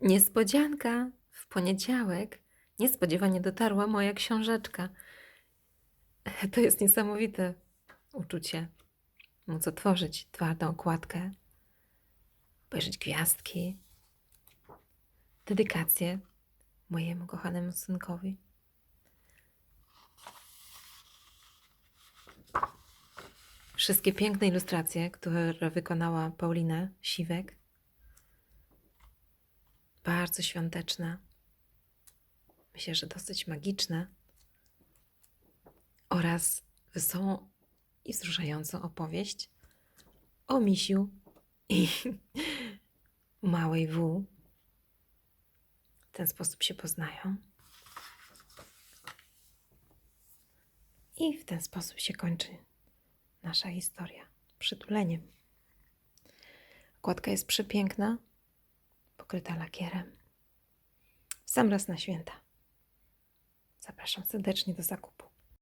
Niespodzianka! W poniedziałek niespodziewanie dotarła moja książeczka. To jest niesamowite uczucie. Móc otworzyć twardą okładkę, obejrzeć gwiazdki, dedykację mojemu kochanemu synkowi. Wszystkie piękne ilustracje, które wykonała Paulina Siwek. Bardzo świąteczne. Myślę, że dosyć magiczne. Oraz wesołą i wzruszającą opowieść o misiu i małej W. W ten sposób się poznają. I w ten sposób się kończy nasza historia przytuleniem. Okładka jest przepiękna, pokryta lakierem. Sam raz na święta. Zapraszam serdecznie do zakupu.